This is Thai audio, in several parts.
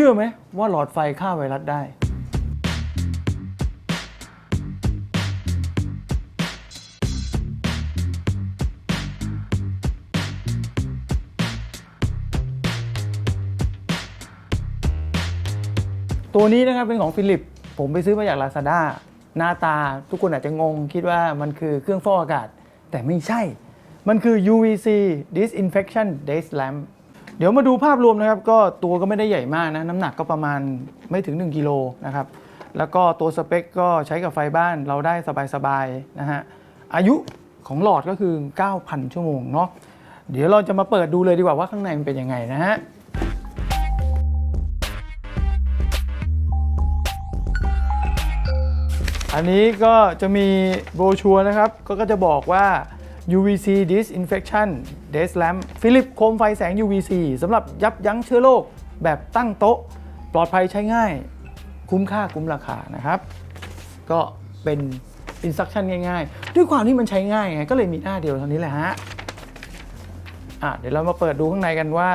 ชื่อไหมว่าหลอดไฟฆ่าไวรัสได้ ตัวนี้นะครับเป็นของฟิลิป ผมไปซื้อมาจาก Lazada หน้าตาทุกคนอาจจะงง คิดว่ามันคือเครื่องฟอกอากาศ แต่ไม่ใช่ มันคือ UVC Disinfection Day Lamp เดี๋ยวมาดูภาพรวมนะครับ ก็ตัวก็ไม่ได้ใหญ่มากนะ น้ำหนักก็ประมาณไม่ถึง 1กิโลนะครับ แล้วก็ตัวสเปคก็ใช้กับไฟบ้านเราได้สบายๆนะฮะ อายุของหลอดก็คือ 9,000 ชั่วโมงเนาะ เดี๋ยวเราจะมาเปิดดูเลยดีกว่าว่าข้างในมันเป็นยังไงนะฮะอันนี้ก็จะมีโบชัวร์นะครับ ก็จะบอกว่า UVC Disinfection Desk Lamp ฟิลิปโคมไฟแสง UVC สำหรับยับยั้งเชื้อโรคแบบตั้งโต๊ะ ปลอดภัยใช้ง่าย คุ้มค่าคุ้มราคานะครับ ก็เป็นอินสต u ั t ชั่นง่ายๆ ด้วยความที่มันใช้ง่ายไงก็เลยมีหน้าเดียวเท่านี้แหละฮะอะเดี๋ยวเรามาเปิดดูข้างในกันว่า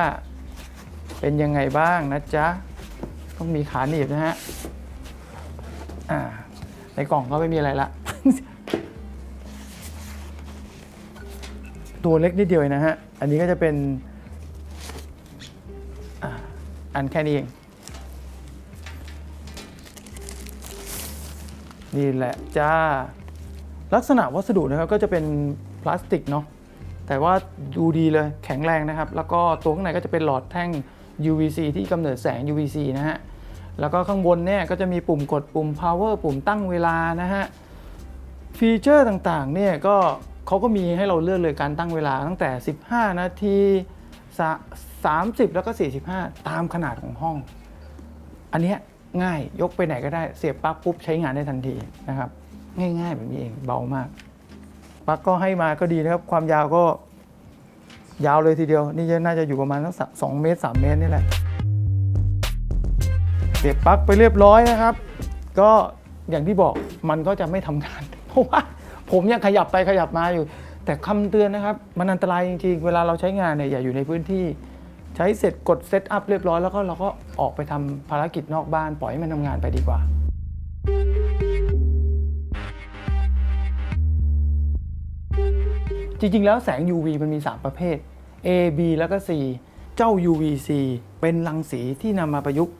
เป็นยังไงบ้างนะจ๊ะ ต้องมีขาหนีบนะฮะอ่าในกล่องก็ไม่มีอะไรละ ตัวเล็กนิดเดียวเองนะฮะ อันนี้ก็จะเป็นอันแค่นี้เอง นี่แหละจ้า ลักษณะวัสดุนะครับก็จะเป็นพลาสติกเนาะ แต่ว่าดูดีเลยแข็งแรงนะครับ แล้วก็ตัวข้างในก็จะเป็นหลอดแท่ง UVC ที่กำเนิดแสง UVC นะฮะ แล้วก็ข้างบนเนี่ยก็จะมีปุ่มกดปุ่ม power ปุ่มตั้งเวลานะฮะ ฟีเจอร์ต่างๆเนี่ยก็ เขาก็มีให้เราเลือกเลยการตั้งเวลาตั้งแต่ 15 นาที 30 แล้วก็ 45 ตามขนาดของห้อง อันเนี้ยง่ายยกไปไหนก็ได้เสียบปลั๊กปุ๊บใช้งานได้ทันทีนะครับ ง่ายๆแบบนี้เองเบามากปลั๊กก็ให้มาก็ดีนะครับ ความยาวก็ยาวเลยทีเดียว นี่น่าจะอยู่ประมาณสักสองเมตร 3 เมตรนี่แหละ เสียบปลั๊กไปเรียบร้อยนะครับ ก็อย่างที่บอกมันก็จะไม่ทำงาน เพราะว่า ผมยังขยับไปขยับมาอยู่ แต่คำเตือนนะครับ มันอันตรายจริงๆ เวลาเราใช้งานเนี่ยอย่าอยู่ในพื้นที่ ใช้เสร็จกดเซตอัพเรียบร้อยแล้วก็เราก็ออกไปทำภารกิจนอกบ้านปล่อยให้มันทำงานไปดีกว่าจริง ๆ แล้วแสง UV มันมี 3 ประเภท A B แล้วก็ C เจ้า UVC เป็นรังสีที่นำมาประยุกต์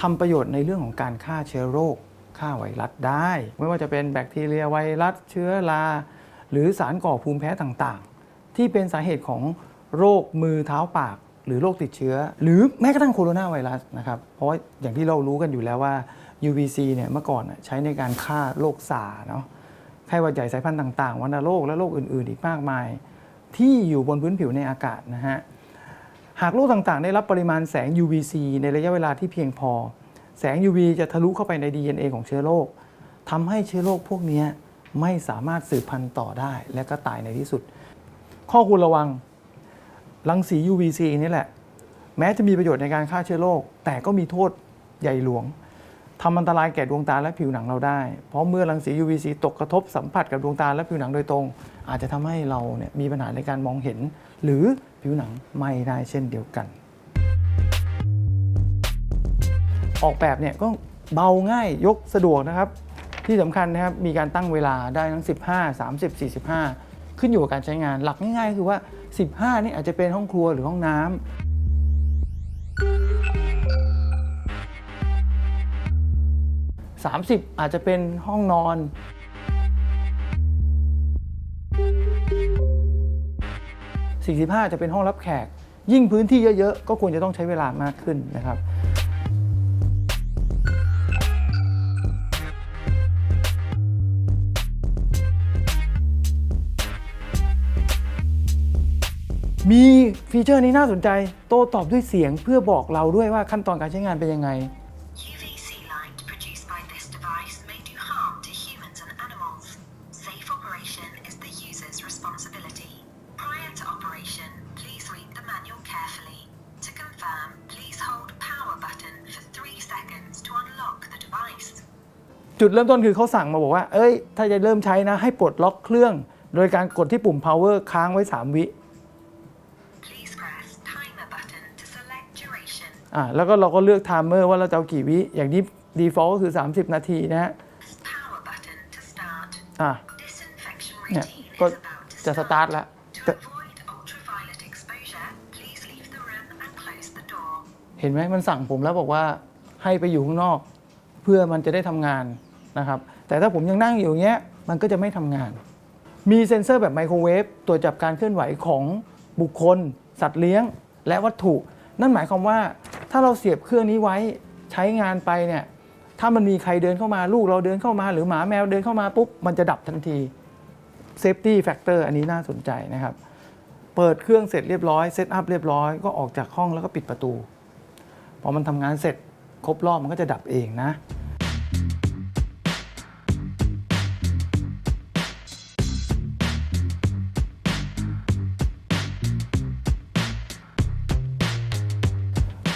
ทำประโยชน์ในเรื่องของการฆ่าเชื้อโรค ฆ่าไวรัสได้ ไม่ว่าจะเป็นแบคทีเรียไวรัสเชื้อรา หรือสารก่อภูมิแพ้ต่างๆ ที่เป็นสาเหตุของโรคมือเท้าปาก หรือโรคติดเชื้อ หรือแม้กระทั่งโคโรนาไวรัสนะครับเพราะว่าอย่างที่เรารู้กันอยู่แล้วว่า UVC เนี่ยเมื่อก่อนใช้ในการฆ่าโรคซาเนาะไข้หวัดใหญ่สายพันธุ์ต่างๆ วัณโรคและโรคอื่นๆ อีกมากมาย ที่อยู่บนพื้นผิวในอากาศนะฮะหากโรคต่างๆ ได้รับปริมาณแสง UVC ในระยะเวลาที่เพียงพอ แสง UV จะทะลุเข้าไปใน DNA ของเชื้อโรคทำให้เชื้อโรคพวกนี้ไม่สามารถสืบพันธุ์ต่อได้และก็ตายในที่สุด ข้อควรระวังรังสี UVC นี่แหละ แม้จะมีประโยชน์ในการฆ่าเชื้อโรคแต่ก็มีโทษใหญ่หลวงทำอันตรายแก่ดวงตาและผิวหนังเราได้ เพราะเมื่อรังสี UVC ตกกระทบสัมผัสกับดวงตาและผิวหนังโดยตรง อาจจะทำให้เราเนี่ยมีปัญหาในการมองเห็น หรือผิวหนังไหม่ได้เช่นเดียวกัน ออกแบบเนี่ยก็เบาง่ายยกสะดวกนะครับ ที่สำคัญนะครับมีการตั้งเวลาได้ทั้ง 15 30 45 ขึ้นอยู่กับการใช้งานหลักง่ายๆ คือว่า 15 นี่อาจจะเป็นห้องครัวหรือห้องน้ำ30 อาจจะเป็นห้องนอน 45 จะเป็นห้องรับแขก ยิ่งพื้นที่เยอะ ๆ ก็ควรจะต้องใช้เวลามากขึ้นนะครับ มีฟีเจอร์นี้น่าสนใจ โต้ตอบด้วยเสียงเพื่อบอกเราด้วยว่าขั้นตอนการใช้งานเป็นยังไง UVC light produced by this device may do harm to humans and animals. Safe operation is the user's responsibility. Prior to operation, please read the manual carefully. To confirm, please hold power button for 3 seconds to unlock the device. จุดเริ่มต้นคือเขาสั่งมาบอกว่า เอ้ย ถ้าจะเริ่มใช้นะ ให้ปลดล็อกเครื่อง โดยการกดที่ปุ่ม power ค้างไว้ 3 วิ อ่าแล้วก็เราก็เลือกไทม์เมอร์ว่าเราจะเอากี่วิ อย่างนี้ default ก็คือ 30 นาทีนะฮะอ่าเนี่ยก็จะสตาร์ทแล้วเห็นไหมมันสั่งผมแล้วบอกว่าให้ไปอยู่ข้างนอก เพื่อมันจะได้ทำงานนะครับ แต่ถ้าผมยังนั่งอยู่อย่างเงี้ยมันก็จะไม่ทำงาน มีเซ็นเซอร์แบบไมโครเวฟตรวจจับการเคลื่อนไหวของบุคคล สัตว์เลี้ยง และวัตถุ นั่นหมายความว่า ถ้าเราเสียบเครื่องนี้ไว้ใช้งานไปเนี่ยถ้ามันมีใครเดินเข้ามาลูกเราเดินเข้ามา หรือหมาแมวเดินเข้ามาปุ๊บมันจะดับทันทีเซฟตี้แฟกเตอร์อันนี้น่าสนใจนะครับ เปิดเครื่องเสร็จเรียบร้อยเซตอัพเรียบร้อยก็ออกจากห้องแล้วก็ปิดประตู พอมันทำงานเสร็จครบรอบมันก็จะดับเองนะ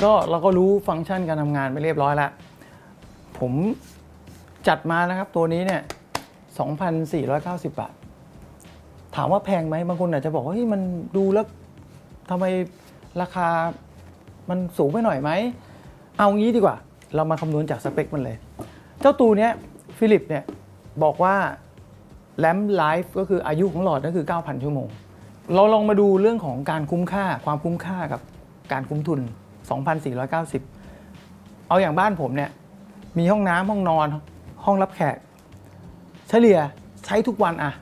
ก็เราก็รู้ฟังก์ชันการทำงานไปเรียบร้อยแล้ว ผมจัดมานะครับตัวนี้เนี่ย 2,490 บาท ถามว่าแพงไหมบางคนอาจจะบอกว่าเฮ้ยมันดูแล้วทำไมราคามันสูงไปหน่อยไหม เอางี้ดีกว่า เรามาคำนวณจากสเปคมันเลย เจ้าตัวเนี้ยฟิลิปเนี่ยบอกว่าแลมไลฟ์ก็คืออายุของหลอดก็คือ 9,000 ชั่วโมง เราลองมาดูเรื่องของการคุ้มค่าความคุ้มค่ากับการคุ้มทุน 2,490 เอาอย่างบ้านผมเนี่ย มีห้องน้ำห้องนอนห้องรับแขก เฉลี่ยใช้ทุกวันอะ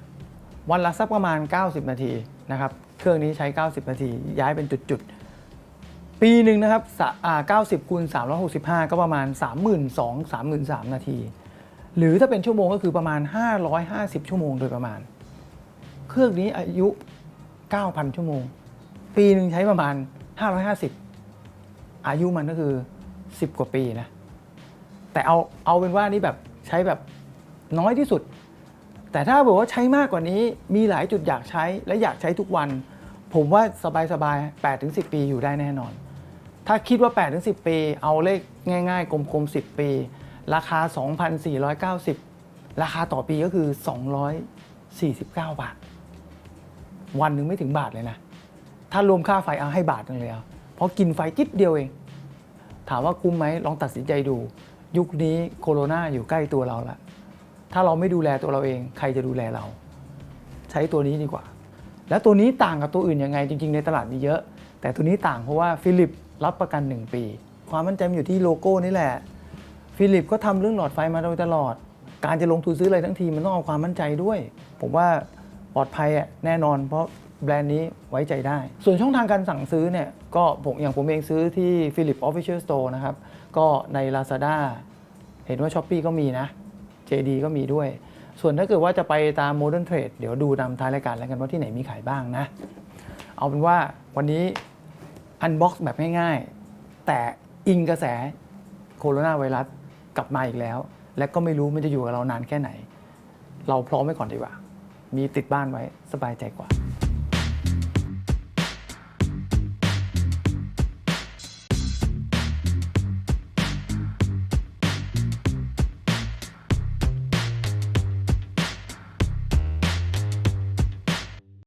วันละสักประมาณ 90 นาทีนะครับ เครื่องนี้ใช้ 90 นาที ย้ายเป็นจุดๆ ปีหนึ่งนะครับ90คูณ365 ก็ประมาณ 32,000 33,000 นาที หรือถ้าเป็นชั่วโมงก็คือประมาณ 550 ชั่วโมงโดยประมาณ เครื่องนี้อายุ 9,000 ชั่วโมง ปีหนึ่งใช้ประมาณ 550 อายุมันก็คือ 10 กว่าปีนะ แต่เอาเอาเป็นว่านี่แบบใช้แบบน้อยที่สุด แต่ถ้าบอกว่าใช้มากกว่านี้มีหลายจุดอยากใช้และอยากใช้ทุกวัน ผมว่าสบายๆ8ถึง10ปีอยู่ได้แน่นอน ถ้าคิดว่า8ถึง10ปี เอาเลขง่ายๆ กลมๆ10 ปี ราคา 2,490 ราคาต่อปีก็คือ 249 บาท วันหนึ่งไม่ถึงบาทเลยนะ ถ้ารวมค่าไฟเอาให้บาทนึงเลยเอา ราะกินไฟจิดเดียวเอง ถามว่าคุ้มไหมลองตัดสินใจดู ยุคนี้โคโรนาอยู่ใกล้ตัวเราละถ้าเราไม่ดูแลตัวเราเอง ใครจะดูแลเรา ใช้ตัวนี้ดีกว่า แล้วตัวนี้ต่างกับตัวอื่นยังไงจริง ๆ ในตลาดมีเยอะ แต่ตัวนี้ต่างเพราะว่าฟิลิปรับประกัน 1 ปี ความมั่นใจมันอยู่ที่โลโก้นี่แหละ ฟิลิปก็ทำเรื่องหลอดไฟมาโดยตลอด การจะลงทุนซื้ออะไรทั้งทีมันต้องเอาความมั่นใจด้วย ผมว่าปลอดภัยอะแน่นอน เพราะ แบรนด์นี้ไว้ใจได้ ส่วนช่องทางการสั่งซื้อเนี่ยก็ผมอย่างผมเองซื้อที่ Philip Official Store นะครับ ก็ใน Lazada เห็นว่า s h อ p e e ก็มีนะ JD ก็มีด้วย ส่วนถ้าเกิดว่าจะไปตาม Modern Trade เดี๋ยวดูตามท้ายรายการแล้วกันว่าที่ไหนมีขายบ้างนะ เอาเป็นว่าวันนี้อันบ็อกซ์แบบง่ายๆ แต่อิงกระแสโคโรนาไวรัสกลับมาอีกแล้ว และก็ไม่รู้มันจะอยู่กับเรานานแค่ไหน เราพร้อมไว้ก่อนดีกว่า มีติดบ้านไว้สบายใจกว่า